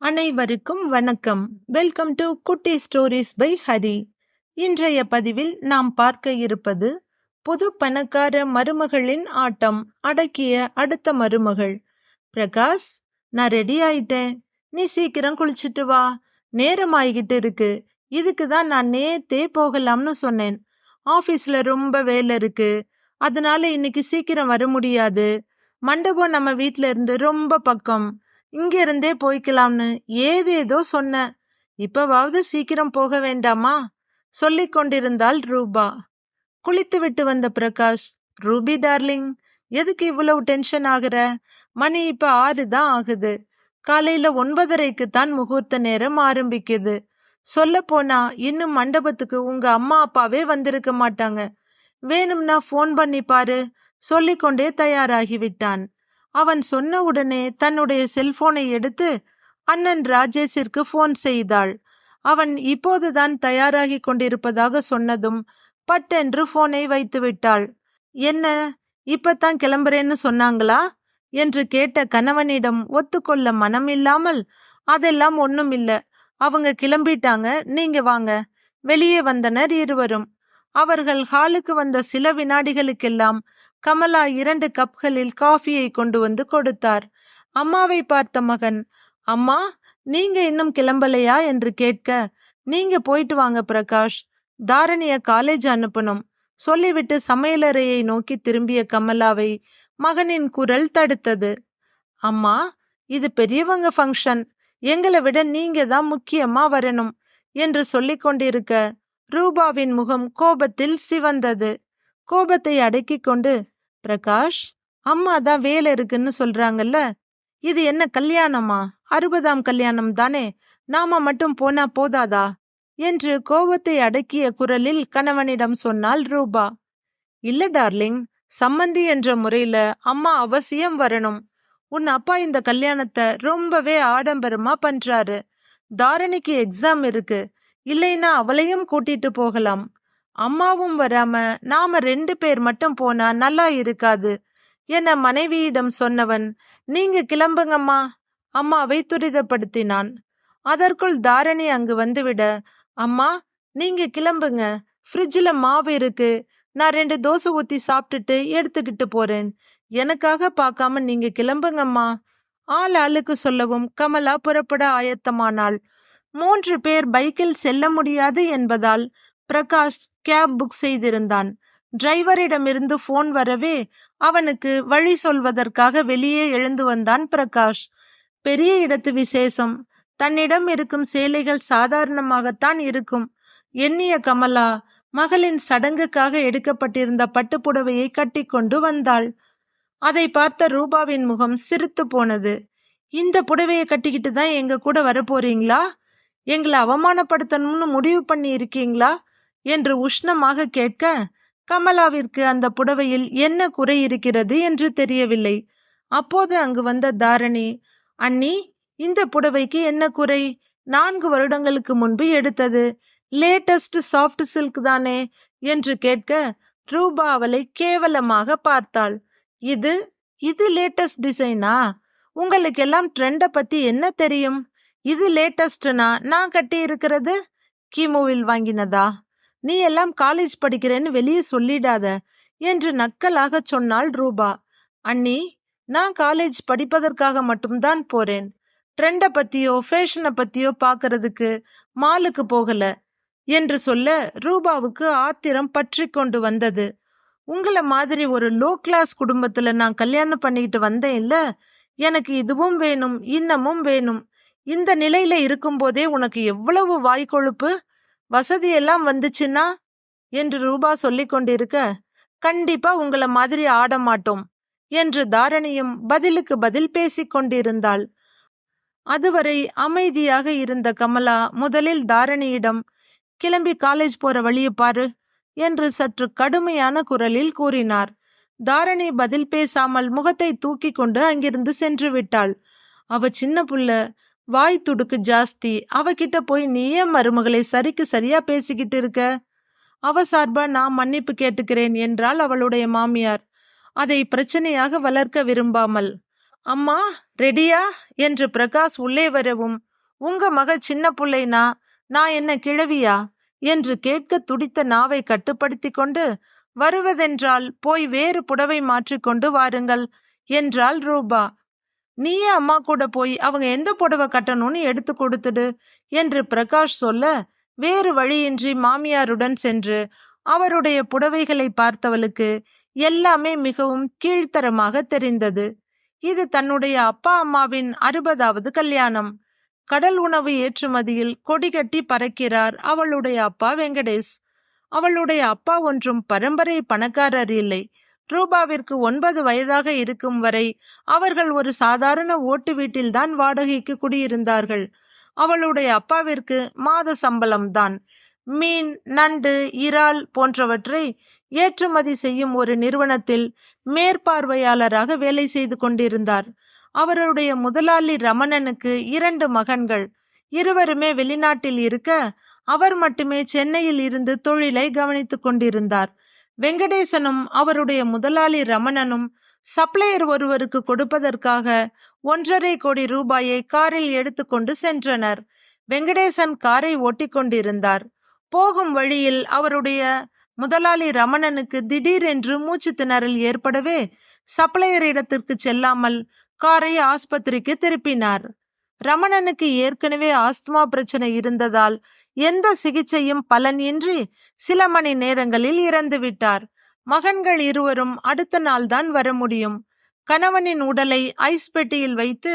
அனைவருக்கும் வணக்கம். Welcome to Kutti stories by Hari இன்றைய பதிவில் நாம் பார்க்க இருப்பது புது பணக்கார மருமகளின் ஆட்டம் அடக்கிய அடுத்த மருமகள். பிரகாஷ் நான் ரெடி ஆயிட்டேன். நீ சீக்கிரம் குளிச்சிட்டு வா. நேரம் ஆகிட்டு இருக்கு. இதுக்கு தான் நான் நேத்தே போகலாம்னு சொன்னேன். ஆஃபீஸில் ரொம்ப வேலை இருக்கு. அதனால இன்னைக்கு சீக்கிரம் வர முடியாது. மண்டபம் நம்ம வீட்ல இருந்து ரொம்ப பக்கம். இங்க இருந்தே போய்க்கலாம்னு ஏதேதோ சொன்ன. இப்பவாவது சீக்கிரம் போக வேண்டாமா? சொல்லிக் கொண்டிருந்தாள் ரூபா. குளித்து விட்டு வந்த பிரகாஷ் ரூபி டார்லிங் எதுக்கு இவ்வளவு டென்ஷன் ஆகுற? மணி இப்ப ஆறு தான் ஆகுது. காலையில ஒன்பதரைக்கு தான் முகூர்த்த நேரம் ஆரம்பிக்குது. சொல்ல போனா இன்னும் மண்டபத்துக்கு உங்க அம்மா அப்பாவே வந்திருக்க மாட்டாங்க. வேணும்னா ஃபோன் பண்ணி பாரு. சொல்லிக்கொண்டே தயாராகி விட்டான். அவன் சொன்ன உடனே தன்னுடைய செல்போனை எடுத்து அண்ணன் ராஜேஷிற்கு போன் செய்தாள். அவன் இப்போதுதான் தயாராகி கொண்டிருப்பதாக சொன்னதும் பட்டென்று போனை வைத்து விட்டாள். என்ன இப்பத்தான் கிளம்புறேன்னு சொன்னாங்களா? என்று கேட்ட கணவனிடம் ஒத்துக்கொள்ள மனம் இல்லாமல் அதெல்லாம் ஒண்ணும் இல்ல. அவங்க கிளம்பிட்டாங்க. நீங்க வாங்க. வெளியே வந்தனர் இருவரும். அவர்கள் ஹாலுக்கு வந்த சில வினாடிகளுக்கெல்லாம் கமலா இரண்டு கப்களில் காஃபியை கொண்டு வந்து கொடுத்தார். அம்மாவை பார்த்த மகன் அம்மா நீங்க இன்னும் கிளம்பலையா? என்று கேட்க நீங்க போயிட்டு வாங்க பிரகாஷ். தாரணிய காலேஜ் அனுப்பணும். சொல்லிவிட்டு சமையலறையை நோக்கி திரும்பிய கமலாவை மகனின் குரல் தடுத்தது. அம்மா இது பெரியவங்க ஃபங்க்ஷன். எங்களை விட நீங்க தான் முக்கியமா வரணும் என்று சொல்லிக் கொண்டிருக்க ரூபாவின் முகம் கோபத்தில் சிவந்தது. கோபத்தை அடக்கிக் கொண்டு பிரகாஷ் அம்மா தான் வேலை இருக்குன்னு சொல்றாங்கல்ல இது என்ன கல்யாணமா? அறுபதாம் கல்யாணம் தானே நாம மட்டும் போனா போதாதா? என்று கோபத்தை அடக்கிய குரலில் கணவனிடம் சொன்னாள் ரூபா இல்ல டார்லிங் சம்மந்தி என்ற முறையில அம்மா அவசியம் வரணும். உன் அப்பா இந்த கல்யாணத்தை ரொம்பவே ஆடம்பரமா பண்றாரு. தாரணிக்கு எக்ஸாம் இருக்கு. இல்லைன்னா அவளையும் கூட்டிட்டு போகலாம். அம்மாவும் வராம நாம ரெண்டு பேர் மட்டும் போனா நல்லா இருக்காது என மனைவியிடம் சொன்னவன் நீங்க கிளம்புங்கம்மா அம்மாவை துரிதப்படுத்தினான். அதற்குள் தாரணி அங்கு வந்துவிட அம்மா நீங்க கிளம்புங்க ஃப்ரிட்ஜில் மாவு இருக்கு நான் ரெண்டு தோசை ஊத்தி சாப்பிட்டுட்டு எடுத்துக்கிட்டு போறேன் எனக்காக பார்க்காம நீங்க கிளம்புங்கம்மா ஆள் ஆளுக்கு சொல்லவும் கமலா புறப்பட ஆயத்தமானாள். மூன்று பேர் பைக்கில் செல்ல முடியாது என்பதால் பிரகாஷ் கேப் புக் செய்திருந்தான். டிரைவரிடமிருந்து போன் வரவே அவனுக்கு வழி சொல்வதற்காக வெளியே எழுந்து வந்தான் பிரகாஷ். பெரிய இடத்து விசேஷம். தன்னிடம் இருக்கும் சேலைகள் சாதாரணமாகத்தான் இருக்கும். எண்ணிய கமலா மகளின் சடங்குக்காக எடுக்கப்பட்டிருந்த பட்டுப்புடவையை கட்டி கொண்டு வந்தாள். அதை பார்த்த ரூபாவின் முகம் சிரித்து போனது. இந்த புடவையை கட்டிக்கிட்டு தான் எங்க கூட வரப்போறீங்களா? எங்களை அவமானப்படுத்தணும்னு முடிவு பண்ணி இருக்கீங்களா என்று உஷ்ணமாக கேட்க கமலாவிற்கு அந்த புடவையில் என்ன குறை இருக்கிறது என்று தெரியவில்லை. அப்போது அங்கு வந்த தாரணி அண்ணி இந்த புடவைக்கு என்ன குறை? நான்கு வருடங்களுக்கு முன்பு எடுத்தது. லேட்டஸ்ட் சாஃப்ட் சில்க் தானே என்று கேட்க ரூபா அவளை கேவலமாக பார்த்தாள். இது இது லேட்டஸ்ட் டிசைனா? உங்களுக்கெல்லாம் ட்ரெண்டை பத்தி என்ன தெரியும்? இது லேட்டஸ்ட்னா நான் கட்டி இருக்கிறது கிமுவில் வாங்கினதா? நீ எல்லாம் காலேஜ் படிக்கிறேன்னு வெளியே சொல்லிடாத என்று நக்கலாக சொன்னாள் ரூபா. அண்ணி நான் காலேஜ் படிப்பதற்காக மட்டும்தான் போறேன். ட்ரெண்டை பத்தியோ ஃபேஷனை பத்தியோ பார்க்கறதுக்கு மாலுக்கு போகல என்று சொல்ல ரூபாவுக்கு ஆத்திரம் பற்றி கொண்டு வந்தது. உங்களை மாதிரி ஒரு லோ கிளாஸ் குடும்பத்துல நான் கல்யாணம் பண்ணிக்கிட்டு வந்தேன் இல்ல? எனக்கு இதுவும் வேணும் இன்னமும் வேணும். இந்த நிலையில இருக்கும்போதே உனக்கு எவ்வளவு வாய்க்கொழுப்பு? வசதியெல்லாம் வந்துச்சுன்னா? என்று ரூபா சொல்லிக் கொண்டிருக்க கண்டிப்பா உங்களை மாதிரி ஆட மாட்டோம் என்று தாரணியும் பதிலுக்கு பதில் பேசிக் கொண்டிருந்தாள். அதுவரை அமைதியாக இருந்த கமலா முதலில் தாரணியிடம் கிளம்பி காலேஜ் போற வழியை பாரு என்று சற்று கடுமையான குரலில் கூறினார். தாரணி பதில் பேசாமல் முகத்தை தூக்கி கொண்டு அங்கிருந்து சென்று விட்டாள். அவ சின்ன புள்ள வாய் துடுக்கு ஜாஸ்தி. அவகிட்ட போய் நீயே மருமகளை சரிக்கு சரியா பேசிக்கிட்டு இருக்க? அவ சார்பா நான் மன்னிப்பு கேட்டுக்கிறேன் என்றாள் அவளுடைய மாமியார். அதை பிரச்சனையாக வளர்க்க விரும்பாமல் அம்மா ரெடியா? என்று பிரகாஷ் உள்ளே வரவும் உங்க மக சின்ன புள்ளைனா நான் என்ன கிழவியா? என்று கேட்க துடித்த நாவை கட்டுப்படுத்தி கொண்டு வருவதென்றால் போய் வேறு புடவை மாற்றிக்கொண்டு வாருங்கள் என்றாள் ரூபா. நீயே அம்மா கூட போய் அவங்க எந்த புடவை கட்டணும்னு எடுத்து கொடுத்துடு என்று பிரகாஷ் சொல்ல வேறு வழியின்றி மாமியாருடன் சென்று அவருடைய புடவைகளை பார்த்தவளுக்கு எல்லாமே மிகவும் கீழ்த்தரமாக தெரிந்தது. இது தன்னுடைய அப்பா அம்மாவின் அறுபதாவது கல்யாணம். கடல் உணவு ஏற்றுமதியில் கொடி கட்டி பறக்கிறார் அவளுடைய அப்பா வெங்கடேஷ். அவளுடைய அப்பா ஒன்றும் பரம்பரை பணக்காரர் இல்லை. ரூபாவிற்கு ஒன்பது வயதாக இருக்கும் வரை அவர்கள் ஒரு சாதாரண ஓட்டு வீட்டில்தான் வாடகைக்கு குடியிருந்தார்கள். அவளுடைய அப்பாவிற்கு மாத சம்பளம்தான். மீன் நண்டு இறால் போன்றவற்றை ஏற்றுமதி செய்யும் ஒரு நிறுவனத்தில் மேற்பார்வையாளராக வேலை செய்து கொண்டிருந்தார். அவருடைய முதலாளி ரமணனுக்கு இரண்டு மகன்கள். இருவருமே வெளிநாட்டில் இருக்க அவர் மட்டுமே சென்னையில் இருந்து தொழிலை கவனித்துக் கொண்டிருந்தார். வெங்கடேசனும் அவருடைய முதலாளி ரமணனும் சப்ளையர் ஒருவருக்கு கொடுப்பதற்காக ஒன்றரை கோடி ரூபாயை காரில் எடுத்துக்கொண்டு சென்றனர். வெங்கடேசன் காரை ஓட்டிக்கொண்டிருந்தார். போகும் வழியில் அவருடைய முதலாளி ரமணனுக்கு திடீரென்று மூச்சு திணறல் ஏற்படவே சப்ளையர் இடத்திற்கு செல்லாமல் காரை ஆஸ்பத்திரிக்கு திருப்பினார். ரமணனுக்கு ஏற்கனவே ஆஸ்துமா பிரச்சனை இருந்ததால் எந்த சிகிச்சையும் பலன் இன்றி சில மணி நேரங்களில் இறந்து விட்டார் மகன்கள் இருவரும் அடுத்த நாள்தான் வர முடியும். கணவனின் உடலை ஐஸ் பெட்டியில் வைத்து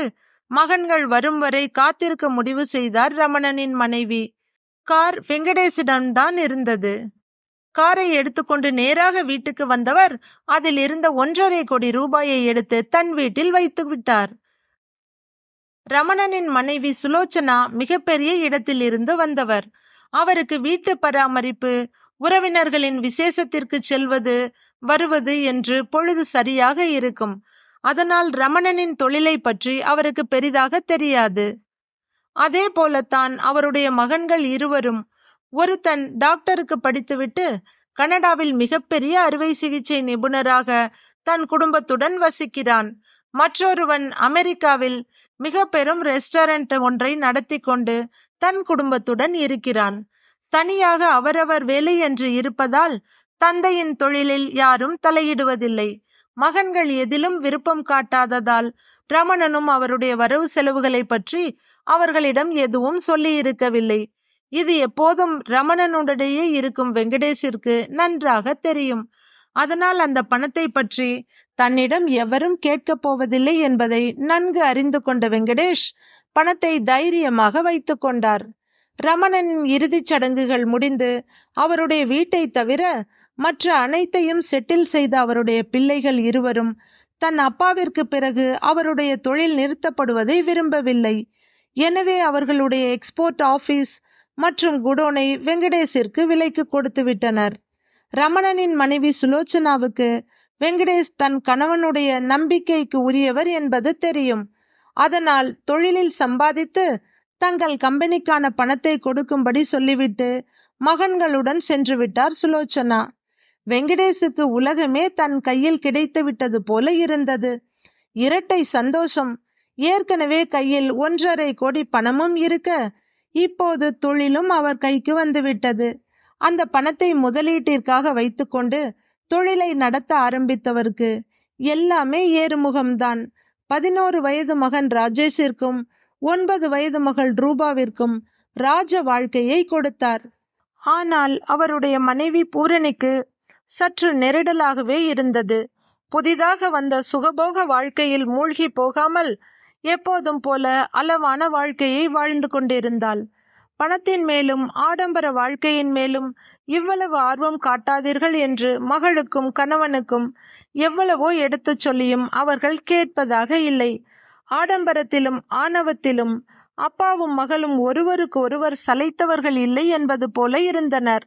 மகன்கள் வரும் வரை காத்திருக்க முடிவு செய்தார் ரமணனின் மனைவி. கார் வெங்கடேசிடம்தான் இருந்தது. காரை எடுத்துக்கொண்டு நேராக வீட்டுக்கு வந்தவர் அதில் இருந்த ஒன்றரை கோடி ரூபாயை எடுத்து தன் வீட்டில் வைத்து விட்டார் ரமணனின் மனைவி சுலோச்சனா மிகப்பெரிய இடத்தில் இருந்து வந்தவர். அவருக்கு வீட்டு பராமரிப்பு உறவினர்களின் விசேஷத்திற்கு செல்வது வருவது என்று பொழுது சரியாக இருக்கும். அதனால் ரமணனின் தொழிலை பற்றி அவருக்கு பெரிதாக தெரியாது. அதே போலத்தான் அவருடைய மகன்கள் இருவரும். ஒருத்தன் டாக்டருக்கு படித்துவிட்டு கனடாவில் மிகப்பெரிய அறுவை சிகிச்சை நிபுணராக தன் குடும்பத்துடன் வசிக்கிறான். மற்றொருவன் அமெரிக்காவில் மிக பெரும் ரெஸ்டாரண்ட் ஒன்றை நடத்தி கொண்டு தன் குடும்பத்துடன் இருக்கிறான். தனியாக அவரவர் வேலை என்று இருப்பதால் தந்தையின் தொழிலில் யாரும் தலையிடுவதில்லை. மகன்கள் எதிலும் விருப்பம் காட்டாததால் ரமணனும் அவருடைய வரவு செலவுகளை பற்றி அவர்களிடம் எதுவும் சொல்லி இருக்கவில்லை இது எப்போதும் ரமணனுடனேயே இருக்கும் வெங்கடேஷிற்கு நன்றாக தெரியும். அதனால் அந்த பணத்தை பற்றி தன்னிடம் எவரும் கேட்கப் போவதில்லை என்பதை நன்கு அறிந்து கொண்ட வெங்கடேஷ் பணத்தை தைரியமாக வைத்து கொண்டார். ரமணனின் இறுதிச் சடங்குகள் முடிந்து அவருடைய வீட்டை தவிர மற்ற அனைத்தையும் செட்டில் செய்த அவருடைய பிள்ளைகள் இருவரும் தன் அப்பாவிற்கு பிறகு அவருடைய தொழில் நிறுத்தப்படுவதை விரும்பவில்லை. எனவே அவர்களுடைய எக்ஸ்போர்ட் ஆஃபீஸ் மற்றும் குடோனை வெங்கடேஷிற்கு விலைக்கு கொடுத்து விட்டனர். ரமணனின் மனைவி சுலோச்சனாவுக்கு வெங்கடேஷ் தன் கணவனுடைய நம்பிக்கைக்கு உரியவர் என்பது தெரியும். அதனால் தொழிலில் சம்பாதித்து தங்கள் கம்பெனிக்கான பணத்தை கொடுக்கும்படி சொல்லிவிட்டு மகன்களுடன் சென்று விட்டார் சுலோச்சனா. வெங்கடேஷுக்கு உலகமே தன் கையில் கிடைத்து விட்டது போல இருந்தது. இரட்டை சந்தோஷம். ஏற்கனவே கையில் ஒன்றரை கோடி பணமும் இருக்க இப்போது தொழிலும் அவர் கைக்கு வந்துவிட்டது அந்த பணத்தை முதலீட்டிற்காக வைத்துக்கொண்டு தொழிலை நடத்த ஆரம்பித்தவருக்கு எல்லாமே ஏறுமுகம்தான். பதினோரு வயது மகன் ராஜேஷிற்கும் ஒன்பது வயது மகள் ரூபாவிற்கும் ராஜ வாழ்க்கையை கொடுத்தார். ஆனால் அவருடைய மனைவி பூரணிக்கு சற்று நெருடலாகவே இருந்தது. புதிதாக வந்த சுகபோக வாழ்க்கையில் மூழ்கி போகாமல் எப்போதும் போல அளவான வாழ்க்கையை வாழ்ந்து கொண்டிருந்தாள். பணத்தின் மேலும் ஆடம்பர வாழ்க்கையின் மேலும் இவ்வளவு ஆர்வம் காட்டாதீர்கள் என்று மகளுக்கும் கணவனுக்கும் எவ்வளவோ எடுத்துச் சொல்லியும் அவர்கள் கேட்பதாக இல்லை. ஆடம்பரத்திலும் ஆணவத்திலும் அப்பாவும் மகளும் ஒருவருக்கு ஒருவர் சலைத்தவர்கள் இல்லை என்பது போல இருந்தனர்.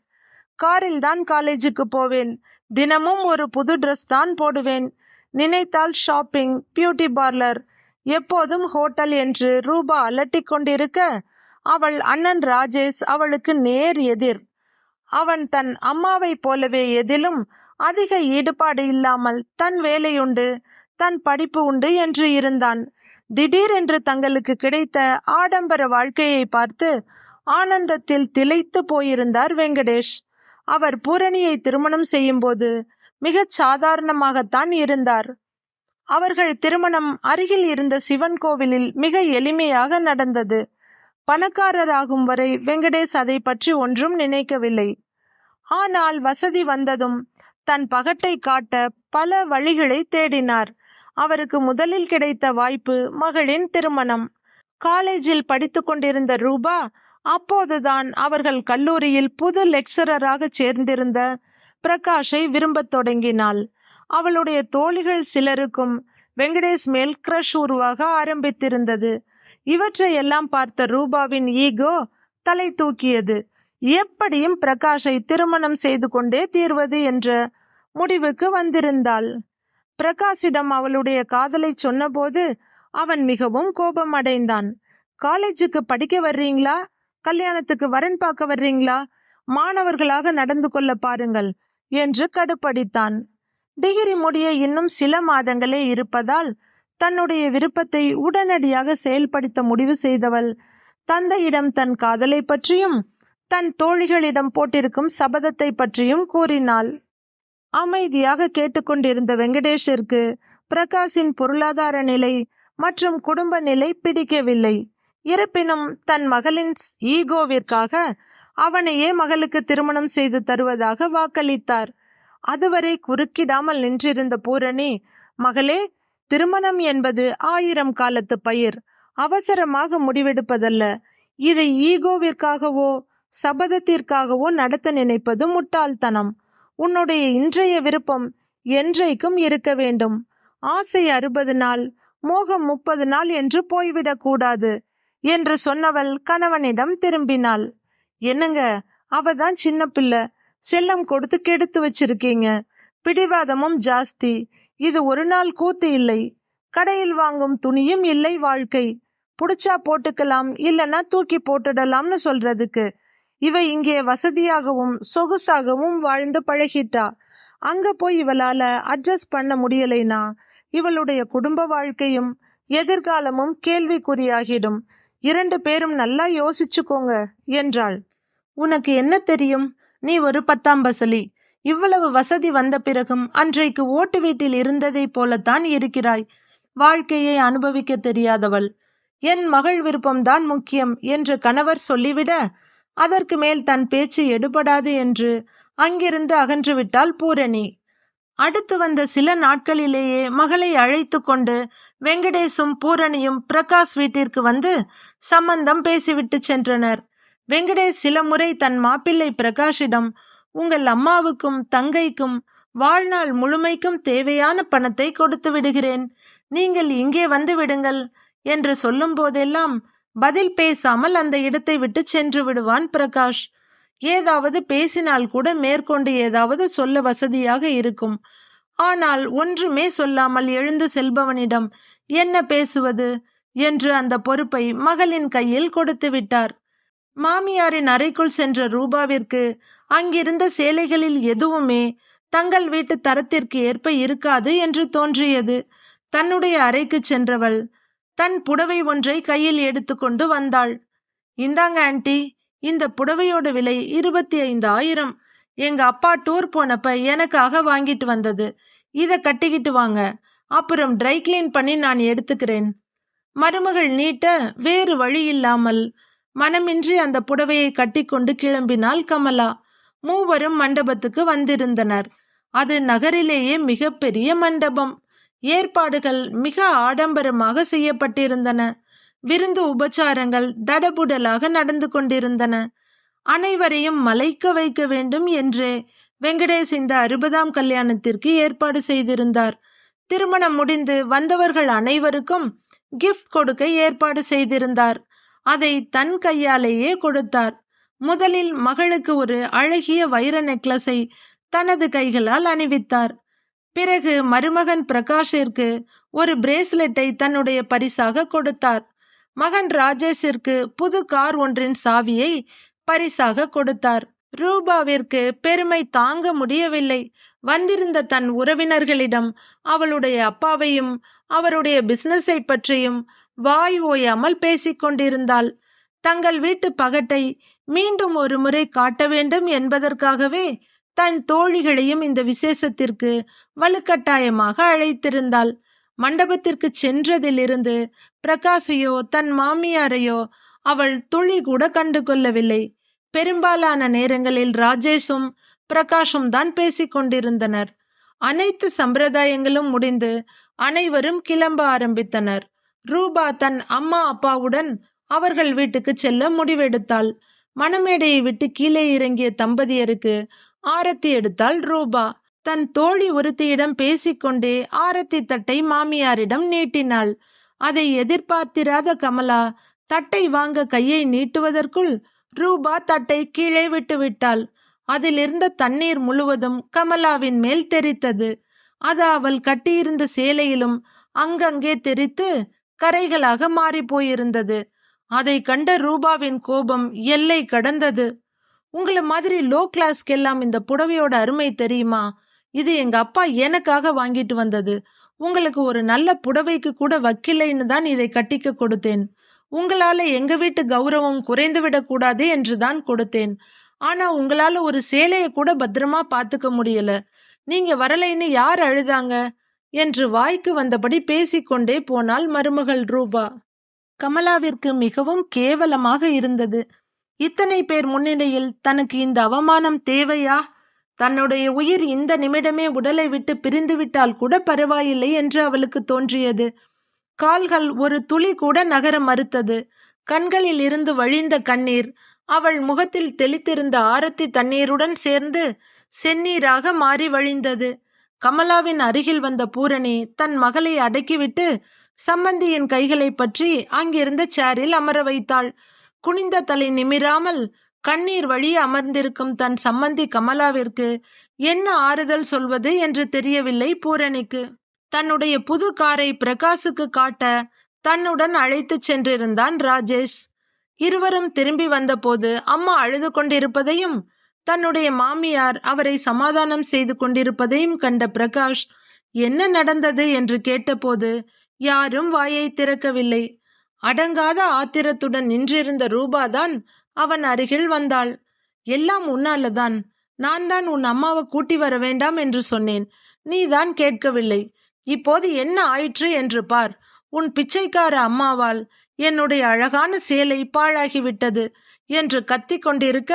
காரில் தான் காலேஜுக்கு போவேன். தினமும் ஒரு புது ட்ரெஸ் தான் போடுவேன். நினைத்தால் ஷாப்பிங் பியூட்டி பார்லர் எப்போதும் ஹோட்டல் என்று ரூபா அலட்டிக் கொண்டிருக்க அவள் அண்ணன் ராஜேஷ் அவளுக்கு நேர் எதிர். அவன் தன் அம்மாவைப் போலவே எதிலும் அதிக ஈடுபாடு இல்லாமல் தன் வேலையுண்டு தன் படிப்பு உண்டு என்று இருந்தான். திடீரென்று தங்களுக்கு கிடைத்த ஆடம்பர வாழ்க்கையை பார்த்து ஆனந்தத்தில் திளைத்து போயிருந்தார் வெங்கடேஷ். அவர் பூரணியை திருமணம் செய்யும்போது மிகச் சாதாரணமாகத்தான் இருந்தார். அவர்கள் திருமணம் அருகில் இருந்த சிவன் கோவிலில் மிக எளிமையாக நடந்தது. பணக்காரராகும் வரை வெங்கடேஷ் அதை பற்றி ஒன்றும் நினைக்கவில்லை. ஆனால் வசதி வந்ததும் தன் பகட்டை காட்ட பல வழிகளை தேடினார். அவருக்கு முதலில் கிடைத்த வாய்ப்பு மகளின் திருமணம். காலேஜில் படித்து கொண்டிருந்த ரூபா அப்போதுதான் அவர்கள் கல்லூரியில் புது லெக்சரராக சேர்ந்திருந்த பிரகாஷை விரும்பத் தொடங்கினாள். அவளுடைய தோழிகள் சிலருக்கும் வெங்கடேஷ் மேல் கிரஷ் உருவாக ஆரம்பித்திருந்தது. இவற்றை எல்லாம் பார்த்த ரூபாவின் ஈகோ தலை தூக்கியது. எப்படியும் பிரகாஷை திருமணம் செய்து கொண்டே தீர்வது என்ற முடிவுக்கு வந்திருந்தாள். பிரகாஷிடம் அவளுடைய காதலை சொன்னபோது அவன் மிகவும் கோபம் அடைந்தான். காலேஜுக்கு படிக்க வர்றீங்களா? கல்யாணத்துக்கு வரன் பார்க்க வர்றீங்களா? மாணவர்களாக நடந்து கொள்ள பாருங்கள் என்று கடுப்படித்தான். டிகிரி முடிய இன்னும் சில மாதங்களே இருப்பதால் தன்னுடைய விருப்பத்தை உடனடியாக செயல்படுத்த முடிவு செய்தவள். தந்தையிடம் தன் காதலை பற்றியும் தன் தோழிகளிடம் போட்டிருக்கும் சபதத்தை பற்றியும் கூறினாள். அமைதியாக கேட்டுக்கொண்டிருந்த வெங்கடேஷிற்கு பிரகாஷின் பொருளாதார நிலை மற்றும் குடும்ப நிலை பிடிக்கவில்லை. இருப்பினும் தன் மகளின் ஈகோவிற்காக அவனையே மகளுக்கு திருமணம் செய்து தருவதாக வாக்களித்தார். அதுவரை குறுக்கிடாமல் நின்றிருந்த பூரணி மகளே திருமணம் என்பது ஆயிரம் காலத்து பயிர். அவசரமாக முடிவெடுப்பதல்ல. இதை ஈகோவிற்காகவோ சபதத்திற்காகவோ நடத்த நினைப்பது முட்டாள்தனம். உன்னுடைய இன்றைய விருப்பம் என்றைக்கும் இருக்க வேண்டும். ஆசை அறுபது நாள் மோகம் முப்பது நாள் என்று போய்விடக்கூடாது என்று சொன்னவள் கணவனிடம் திரும்பினாள். என்னங்க அவ தான் சின்ன பிள்ளை. செல்லம் கொடுத்து கெடுத்து வச்சிருக்கீங்க. பிடிவாதமும் ஜாஸ்தி. இது ஒரு நாள் கூத்து இல்லை. கடையில் வாங்கும் துணியும் இல்லை வாழ்க்கை. புடிச்சா போட்டுக்கலாம் இல்லைன்னா தூக்கி போட்டுடலாம்னு சொல்றதுக்கு. இவ இங்கே வசதியாகவும் சொகுசாகவும் வாழ்ந்து பழகிட்டா. அங்க போய் இவளால அட்ஜஸ்ட் பண்ண முடியலைனா இவளுடைய குடும்ப வாழ்க்கையும் எதிர்காலமும் கேள்விக்குறியாகிடும். இரண்டு பேரும் நல்லா யோசிச்சுக்கோங்க என்றாள். உனக்கு என்ன தெரியும்? நீ ஒரு பத்தாம் பசலி. இவ்வளவு வசதி வந்த பிறகும் அன்றைக்கு ஓட்டு வீட்டில் இருந்ததைப் போலத்தான் இருக்கிறாய். வாழ்க்கையை அனுபவிக்க தெரியாதவள். என் மகள் விருப்பம்தான் முக்கியம் என்று கணவர் சொல்லிவிட அதற்கு மேல் தன் பேச்சு எடுபடாது என்று அங்கிருந்து அகன்றுவிட்டாள் பூரணி. அடுத்து வந்த சில நாட்களிலேயே மகளை அழைத்து கொண்டு வெங்கடேசும் பூரணியும் பிரகாஷ் வீட்டிற்கு வந்து சம்பந்தம் பேசிவிட்டு சென்றனர். வெங்கடேஷ் சில முறை தன் மாப்பிள்ளை பிரகாஷிடம் உங்கள் அம்மாவுக்கும் தங்கைக்கும் வாழ்நாள் முழுமைக்கும் தேவையான பணத்தை கொடுத்து விடுகிறேன். நீங்கள் இங்கே வந்து விடுங்கள் என்று சொல்லும் போதெல்லாம் பதில் பேசாமல் அந்த இடத்தை விட்டு சென்று விடுவான் பிரகாஷ். ஏதாவது பேசினால் கூட மேற்கொண்டு ஏதாவது சொல்ல வசதியாக இருக்கும். ஆனால் ஒன்றுமே சொல்லாமல் எழுந்து செல்பவனிடம் என்ன பேசுவது? என்று அந்த பொறுப்பை மகளின் கையில் கொடுத்து விட்டார். மாமியாரின் அறைக்குள் சென்ற ரூபாவிற்கு அங்கிருந்த சேலைகளில் எதுவுமே தங்கள் வீட்டு தரத்திற்கு ஏற்ப இருக்காது என்று தோன்றியது. தன்னுடைய அறைக்கு சென்றவள் தன் புடவை ஒன்றை கையில் எடுத்துக்கொண்டு வந்தாள். இந்தாங்க ஆண்டி இந்த புடவையோட விலை இருபத்தி ஐந்து ஆயிரம் எங்க அப்பா டூர் போனப்ப எனக்காக வாங்கிட்டு வந்தது. இதை கட்டிக்கிட்டு வாங்க. அப்புறம் ட்ரை கிளீன் பண்ணி நான் எடுத்துக்கிறேன். மருமகள் நீட்ட வேறு வழி இல்லாமல் மனமின்றி அந்த புடவையை கட்டிக்கொண்டு கிளம்பினாள் கமலா. மூவரும் மண்டபத்துக்கு வந்திருந்தனர். அது நகரிலேயே மிகப்பெரிய மண்டபம். ஏற்பாடுகள் மிக ஆடம்பரமாக செய்யப்பட்டிருந்தன. விருந்து உபச்சாரங்கள் தடபுடலாக நடந்து கொண்டிருந்தன. அனைவரையும் மலைக்க வைக்க வேண்டும் என்றே வெங்கடேஷ் இந்த அறுபதாம் கல்யாணத்திற்கு ஏற்பாடு செய்திருந்தார். திருமணம் முடிந்து வந்தவர்கள் அனைவருக்கும் கிஃப்ட் கொடுக்க ஏற்பாடு செய்திருந்தார். அதை தன் கையாலேயே கொடுத்தார். முதலில் மகளுக்கு ஒரு அழகிய வைர நெக்லஸை தனது கைகளால் அணிவித்தார். பிறகு மருமகன் பிரகாஷிற்கு ஒரு பிரேஸ்லெட்டை தன்னுடைய பரிசாக கொடுத்தார். மகன் ராஜேஷிற்கு புது கார் ஒன்றின் சாவியை பரிசாக கொடுத்தார். ரூபாவிற்கு பெருமை தாங்க முடியவில்லை. வந்திருந்த தன் உறவினர்களிடம் அவளுடைய அப்பாவையும் அவருடைய பிசினஸை பற்றியும் வாய் ஓயாமல் பேசிக் கொண்டிருந்தாள். தங்கள் வீட்டு பகட்டை மீண்டும் ஒரு முறை காட்ட வேண்டும் என்பதற்காகவே தன் தோழிகளையும் இந்த விசேஷத்திற்கு வலுக்கட்டாயமாக அழைத்திருந்தாள். மண்டபத்திற்கு சென்றதிலிருந்து பிரகாஷையோ தன் மாமியாரையோ அவள் துளி கூட கண்டு கொள்ளவில்லை. பெரும்பாலான நேரங்களில் ராஜேஷும் பிரகாஷும் தான் பேசிக் கொண்டிருந்தனர். அனைத்து சம்பிரதாயங்களும் முடிந்து அனைவரும் கிளம்ப ஆரம்பித்தனர். ரூபா தன் அம்மா அப்பாவுடன் அவர்கள் வீட்டுக்கு செல்ல முடிவெடுத்தாள். மணமேடையை விட்டு கீழே இறங்கிய தம்பதியருக்கு ஆரத்தி எடுத்தாள் ரூபா. தன் தோழி ஒருத்தியிடம் பேசிக்கொண்டே ஆரத்தி தட்டை மாமியாரிடம் நீட்டினாள். அதை எதிர்பார்த்திராத கமலா தட்டை வாங்க கையை நீட்டுவதற்குள் ரூபா தட்டை கீழே விட்டுவிட்டாள். அதிலிருந்த தண்ணீர் முழுவதும் கமலாவின் மேல் தெரித்தது அது அவள் கட்டியிருந்த சேலையிலும் அங்கங்கே தெரித்து கரைகளாக மாறி போயிருந்தது. அதை கண்ட ரூபாவின் கோபம் எல்லை கடந்தது. உங்களை மாதிரி லோ கிளாஸ்க்கெல்லாம் இந்த புடவையோட அருமை தெரியுமா? இது எங்க அப்பா எனக்காக வாங்கிட்டு வந்தது. உங்களுக்கு ஒரு நல்ல புடவைக்கு கூட வக்கில்லைன்னு தான் இதை கட்டிக்க கொடுத்தேன். உங்களால எங்க வீட்டு கௌரவம் குறைந்து விடக்கூடாது என்று தான் கொடுத்தேன். ஆனா உங்களால ஒரு சேலையை கூட பத்திரமா பாத்துக்க முடியல. நீங்க வரலைன்னு யார் அழுதாங்க? என்று வாய்க்கு வந்தபடி பேசிக்கொண்டே போனாள் மருமகள் ரூபா. கமலாவிற்கு மிகவும் கேவலமாக இருந்தது. இத்தனை பேர் முன்னிலையில் தனக்கு இந்த அவமானம் தேவையா? தன்னுடைய உயிர் இந்த நிமிடமே உடலை விட்டு பிரிந்துவிட்டால் கூட பரவாயில்லை என்று அவளுக்கு தோன்றியது. கால்கள் ஒரு துளி கூட நகர மறுத்தது. கண்களில் இருந்து வழிந்த கண்ணீர். அவள் முகத்தில் தெளித்திருந்த ஆரத்தி தண்ணீருடன் சேர்ந்து செந்நீராக மாறி வழிந்தது. கமலாவின் அருகில் வந்த பூரணி தன் மகளை அடக்கிவிட்டு சம்பந்தியின் கைகளை பற்றி அங்கிருந்த சேரில் அமர வைத்தாள். குனிந்த தலை நிமிராமல் கண்ணீர் வழி அமர்ந்திருக்கும் தன் சம்மந்தி கமலாவிற்கு என்ன ஆறுதல் சொல்வது என்று தெரியவில்லை பூரணிக்கு. தன்னுடைய புது காரை பிரகாசுக்கு காட்ட தன்னுடன் அழைத்துச் சென்றிருந்தான் ராஜேஷ். இருவரும் திரும்பி வந்தபோது அம்மா அழுது கொண்டிருப்பதையும் தன்னுடைய மாமியார் அவரை சமாதானம் செய்து கொண்டிருப்பதையும் கண்ட பிரகாஷ் என்ன நடந்தது? என்று கேட்டபோது யாரும் வாயை திறக்கவில்லை. அடங்காத ஆத்திரத்துடன் நின்றிருந்த ரூபாதான் அவன் அருகில் வந்தாள். எல்லாம் உன்னாலதான் நான் தான் உன் அம்மாவை கூட்டி வர வேண்டாம் என்று சொன்னேன். நீதான் கேட்கவில்லை. இப்போது என்ன ஆயிற்று என்று பார். உன் பிச்சைக்கார அம்மாவால் என்னுடைய அழகான சேலை பாழாகிவிட்டது என்று கத்திக் கொண்டிருக்க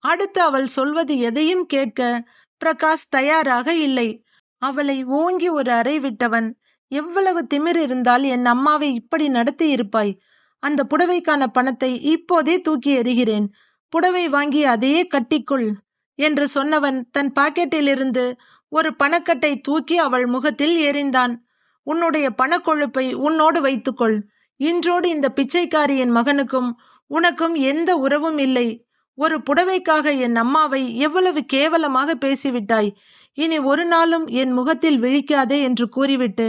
அடுத்து அவள் சொல்வது எதையும் கேட்க பிரகாஷ் தயாராக இல்லை. அவளை ஓங்கி ஒரு அறை விட்டவன். எவ்வளவு திமிர் இருந்தால் என் அம்மாவை இப்படி நடத்தி இருப்பாய்? அந்த புடவைக்கான பணத்தை இப்போதே தூக்கி எறிகிறேன். புடவை வாங்கி அதையே கட்டிக்கொள் என்று சொன்னவன் தன் பாக்கெட்டிலிருந்து ஒரு பணக்கட்டை தூக்கி அவள் முகத்தில் எறிந்தான். உன்னுடைய பணக்கொழுப்பை உன்னோடு வைத்துக்கொள். இன்றோடு இந்த பிச்சைக்காரியின் மகனுக்கும் உனக்கும் எந்த உறவும் இல்லை. ஒரு புடவைக்காக என் அம்மாவை எவ்வளவு கேவலமாக பேசிவிட்டாய்? இனி ஒரு நாளும் என் முகத்தில் விழிக்காதே என்று கூறிவிட்டு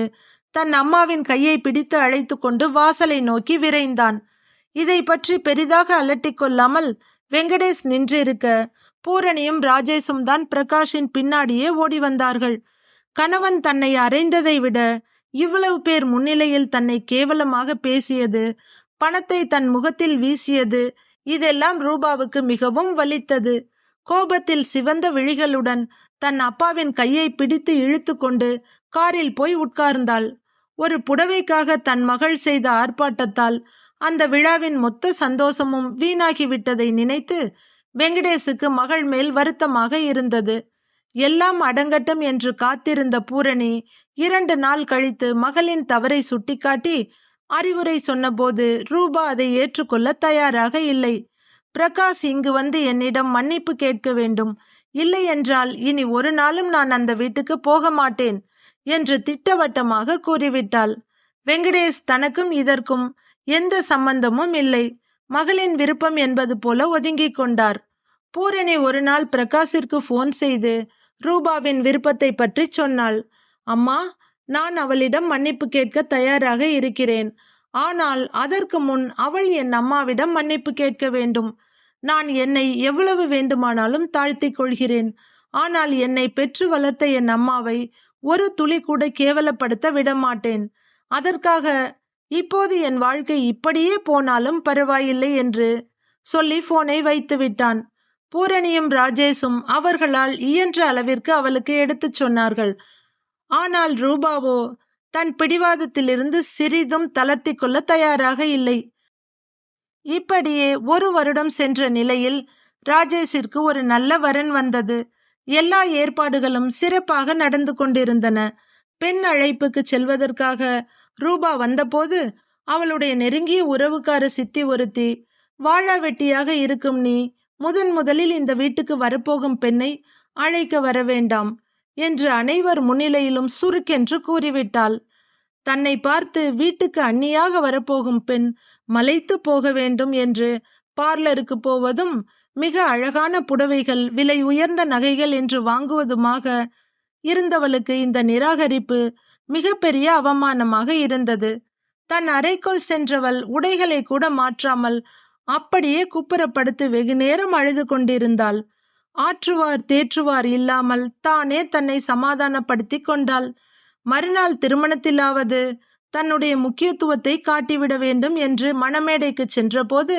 தன் அம்மாவின் கையை பிடித்து அழைத்து கொண்டு வாசலை நோக்கி விரைந்தான். இதை பற்றி பெரிதாக அலட்டிக் கொள்ளாமல் வெங்கடேஷ் நின்றிருக்க பூரணியும் ராஜேஷும் தான் பிரகாஷின் பின்னாடியே ஓடி வந்தார்கள். கணவன் தன்னை அறைந்ததை விட இவ்வளவு பேர் முன்னிலையில் தன்னை கேவலமாக பேசியது பணத்தை தன் முகத்தில் வீசியது இதெல்லாம் ரூபாவுக்கு மிகவும் வலித்தது. கோபத்தில் சிவந்த விழிகளுடன் தன் அப்பாவின் கையை பிடித்து இழுத்து கொண்டு காரில் போய் உட்கார்ந்தாள். ஒரு புடவைக்காக தன் மகள் செய்த ஆர்ப்பாட்டத்தால் அந்த விழாவின் மொத்த சந்தோஷமும் வீணாகிவிட்டதை நினைத்து வெங்கடேசுக்கு மகள் மேல் வருத்தமாக இருந்தது. எல்லாம் அடங்கட்டும் என்று காத்திருந்த பூரணி இரண்டு நாள் கழித்து மகளின் தவறை சுட்டிக்காட்டி அறிவுரை சொன்னபோது ரூபா அதை ஏற்றுக்கொள்ள தயாராக இல்லை. பிரகாஷ் இங்கு வந்து என்னிடம் மன்னிப்பு கேட்க வேண்டும். இல்லை என்றால் இனி ஒரு நாளும் நான் அந்த வீட்டுக்கு போக மாட்டேன் என்று திட்டவட்டமாக கூறிவிட்டாள். வெங்கடேஷ் தனக்கும் இதற்கும் எந்த சம்பந்தமும் இல்லை. மகளின் விருப்பம் என்பது போல ஒதுங்கிக் கொண்டார். பூரணி ஒரு நாள் பிரகாஷிற்கு போன் செய்து ரூபாவின் விருப்பத்தை பற்றி சொன்னாள். அம்மா நான் அவளிடம் மன்னிப்பு கேட்க தயாராக இருக்கிறேன். ஆனால் அதற்கு முன் அவள் என் அம்மாவிடம் மன்னிப்பு கேட்க வேண்டும். நான் என்னை எவ்வளவு வேண்டுமானாலும் தாழ்த்திக் கொள்கிறேன். ஆனால் என்னை பெற்று வளர்த்த என் அம்மாவை ஒரு துளி கூட கேவலப்படுத்த விடமாட்டேன். அதற்காக இப்போது என் வாழ்க்கை இப்படியே போனாலும் பரவாயில்லை என்று சொல்லி போனை வைத்து விட்டான். பூரணியும் ராஜேஷும் அவர்களால் இயன்ற அளவிற்கு அவளுக்கு எடுத்துச் சொன்னார்கள். ஆனால் ரூபாவோ தன் பிடிவாதத்திலிருந்து சிறிதும் தளர்த்தி கொள்ள தயாராக இல்லை. இப்படியே ஒரு வருடம் சென்ற நிலையில் ராஜேஷிற்கு ஒரு நல்ல வரன் வந்தது. எல்லா ஏற்பாடுகளும் சிறப்பாக நடந்து கொண்டிருந்தன. பெண் அழைப்புக்கு செல்வதற்காக ரூபா வந்தபோது அவளுடைய நெருங்கிய உறவுக்கார சித்தி ஒருத்தி வாழா வெட்டியாக இருக்கும் நீ முதன் முதலில் இந்த வீட்டுக்கு வரப்போகும் பெண்ணை அழைக்க வர வேண்டாம். என்று அனைவர் முன்னிலையிலும் சுருக்கென்று கூறிவிட்டாள். தன்னை பார்த்து வீட்டுக்கு அந்நியாக வரப்போகும் பெண் மலைத்து போக வேண்டும் என்று பார்லருக்கு போவதும் மிக அழகான புடவைகள் விலை உயர்ந்த நகைகள் என்று வாங்குவதுமாக இருந்தவளுக்கு இந்த நிராகரிப்பு மிகப்பெரிய அவமானமாக இருந்தது. தன் அறைக்குள் சென்றவள் உடைகளை கூட மாற்றாமல் அப்படியே குப்புறப்படுத்து வெகு நேரம் அழுது கொண்டிருந்தாள். ஆற்றுவார் தேற்றுவார் இல்லாமல் தானே தன்னை சமாதானப்படுத்தி கொண்டாள். மறுநாள் திருமணத்திலாவது தன்னுடைய முக்கியத்துவத்தை காட்டிவிட வேண்டும் என்று மணமேடைக்கு சென்றபோது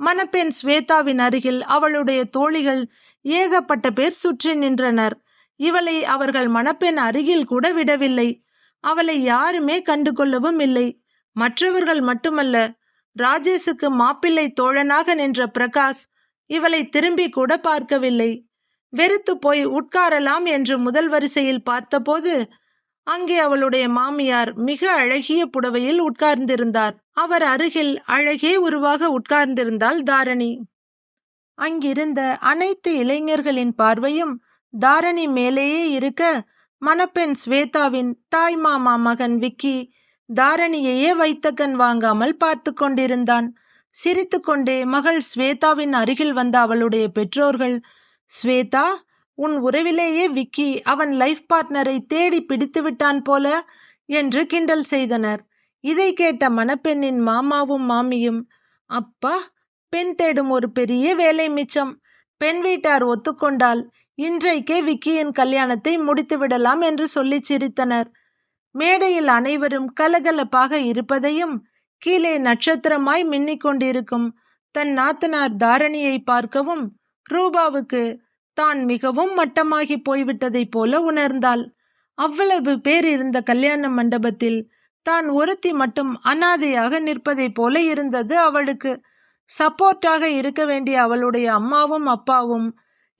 மணப்பெண் ஸ்வேதாவின் அருகில் அவளுடைய தோழிகள் ஏகப்பட்ட பேர் சுற்றி நின்றனர். இவளை அவர்கள் மணப்பெண் அருகில் கூட விடவில்லை. அவளை யாருமே கண்டு கொள்ளவும் இல்லை. மற்றவர்கள் மட்டுமல்ல ராஜேஷுக்கு மாப்பிள்ளை தோழனாக நின்ற பிரகாஷ் இவளை திரும்பி கூட பார்க்கவில்லை. வெறுத்து போய் உட்காரலாம் என்று முதல் வரிசையில் பார்த்தபோது அங்கே அவளுடைய மாமியார் மிக அழகிய புடவையில் உட்கார்ந்திருந்தார். அவர் அருகில் அழகே உருவாக உட்கார்ந்திருந்தாள் தாரணி. அங்கிருந்த அனைத்து இளைஞர்களின் பார்வையும் தாரணி மேலேயே இருக்க மணப்பெண் ஸ்வேதாவின் தாய் மாமா மகன் விக்கி தாரணியையே வைத்த கண் வாங்காமல் பார்த்து கொண்டிருந்தான். சிரித்துக்கொண்டே மகள் ஸ்வேதாவின் அருகில் வந்த அவளுடைய பெற்றோர்கள் ஸ்வேதா உன் உறவிலேயே விக்கி அவன் லைஃப் பார்ட்னரை தேடி பிடித்து விட்டான் போல என்று கிண்டல் செய்தனர். இதை கேட்ட மணப்பெண்ணின் மாமாவும் மாமியும் அப்பா பெண் தேடும் ஒரு பெரிய வேலை மிச்சம். பெண் வீட்டார் ஒத்துக்கொண்டால் இன்றைக்கே விக்கியின் கல்யாணத்தை முடித்து விடலாம் என்று சொல்லி சிரித்தனர். மேடையில் அனைவரும் கலகலப்பாக இருப்பதையும் கீழே நட்சத்திரமாய் மின்னிக் கொண்டிருக்கும் தன் நாத்தனார் தாரணியை பார்க்கவும் ரூபாவுக்கு தான் மிகவும் மட்டமாகி போய்விட்டதைப் போல உணர்ந்தாள். அவ்வளவு பேர் இருந்த கல்யாண மண்டபத்தில் தான் ஒருத்தி மட்டும் அனாதையாக நிற்பதைப் போல இருந்தது அவளுக்கு. சப்போர்ட்டாக இருக்க வேண்டிய அவளுடைய அம்மாவும் அப்பாவும்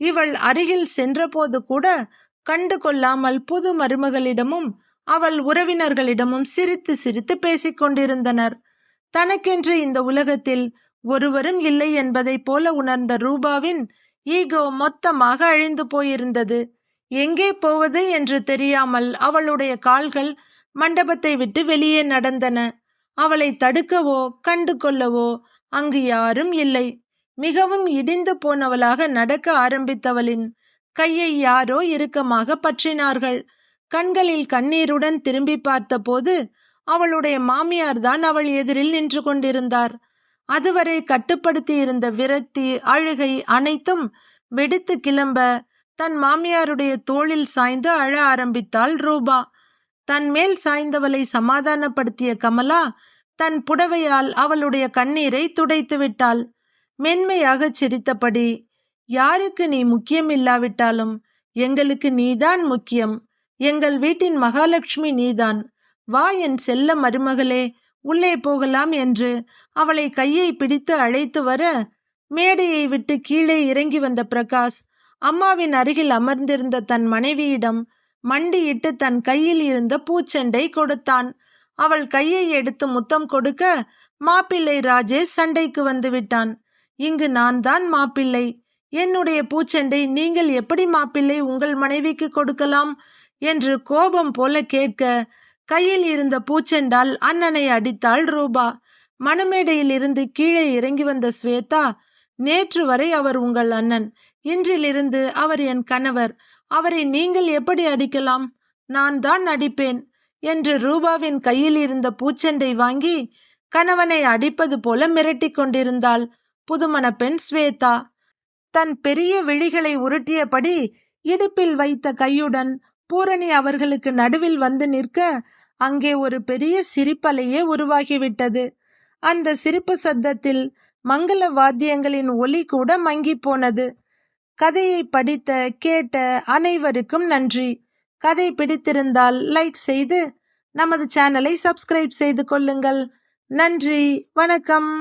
இவள் அருகில் சென்றபோது கூட கண்டு கொள்ளாமல் புது மருமகளிடமும் அவள் உறவினர்களிடமும் சிரித்து சிரித்து பேசிக் கொண்டிருந்தனர் தனக்கென்று இந்த உலகத்தில் ஒருவரும் இல்லை என்பதைப் போல உணர்ந்த ரூபாவின் ஈகோ மொத்தமாக அழிந்து போயிருந்தது. எங்கே போவது என்று தெரியாமல் அவளுடைய கால்கள் மண்டபத்தை விட்டு வெளியே நடந்தன. அவளை தடுக்கவோ கண்டு கொள்ளவோ அங்கு யாரும் இல்லை. மிகவும் இடிந்து போனவளாக நடக்க ஆரம்பித்தவளின் கையை யாரோ இறுக்கமாக பற்றினார்கள். கண்களில் கண்ணீருடன் திரும்பி பார்த்தபோது அவளுடைய மாமியார் தான் அவள் எதிரில் நின்று கொண்டிருந்தார். அதுவரை கட்டுப்படுத்தி இருந்த விரக்தி அழுகை அனைத்தும் வெடித்து கிளம்ப தன் மாமியாருடைய தோளில் சாய்ந்து அழ ஆரம்பித்தாள் ரூபா. தன் மேல் சாய்ந்தவளை சமாதானப்படுத்திய கமலா தன் புடவையால் அவளுடைய கண்ணீரை துடைத்து விட்டாள். மென்மையாக சிரித்தபடி யாருக்கு நீ முக்கியம் இல்லாவிட்டாலும் எங்களுக்கு நீதான் முக்கியம். எங்கள் வீட்டின் மகாலட்சுமி நீதான். வா என் செல்ல மருமகளே உள்ளே போகலாம் என்று அவளை கையை பிடித்து அழைத்து வர மேடையை விட்டு கீழே இறங்கி வந்த பிரகாஷ் அம்மாவின் அருகில் அமர்ந்திருந்த தன் மனைவியிடம் மண்டியிட்டு தன் கையில் இருந்த பூச்செண்டை கொடுத்தான். அவள் கையை எடுத்து முத்தம் கொடுக்க மாப்பிள்ளை ராஜேஷ் சண்டைக்கு வந்துவிட்டான் இங்கு நான் தான் மாப்பிள்ளை. என்னுடைய பூச்செண்டை நீங்கள் எப்படி மாப்பிள்ளை உங்கள் மனைவிக்கு கொடுக்கலாம்? என்று கோபம் போல கேட்க கையில் இருந்த பூச்செண்டால் அண்ணனை அடித்தாள் ரூபா. மணமேடையில் இருந்து கீழே இறங்கி வந்த ஸ்வேதா நேற்று வரை அவர் உங்கள் அண்ணன். இன்றிலிருந்து அவர் என் கணவர். அவரை நீங்கள் எப்படி அடிக்கலாம்? நான் தான் அடிப்பேன் என்று ரூபாவின் கையில் இருந்த பூச்செண்டை வாங்கி கணவனை அடிப்பது போல மிரட்டி கொண்டிருந்தாள் புதுமண பெண் ஸ்வேதா. தன் பெரிய விழிகளை உருட்டியபடி இடுப்பில் வைத்த கையுடன் பூரணி அவர்களுக்கு நடுவில் வந்து நிற்க அங்கே ஒரு பெரிய சிரிப்பலையே உருவாகிவிட்டது. அந்த சிரிப்பு சத்தத்தில் மங்கள வாத்தியங்களின் ஒலி கூட மங்கி போனது. கதையை படித்த கேட்ட அனைவருக்கும் நன்றி. கதை பிடித்திருந்தால் லைக் செய்து நமது சேனலை சப்ஸ்கிரைப் செய்து கொள்ளுங்கள். நன்றி வணக்கம்.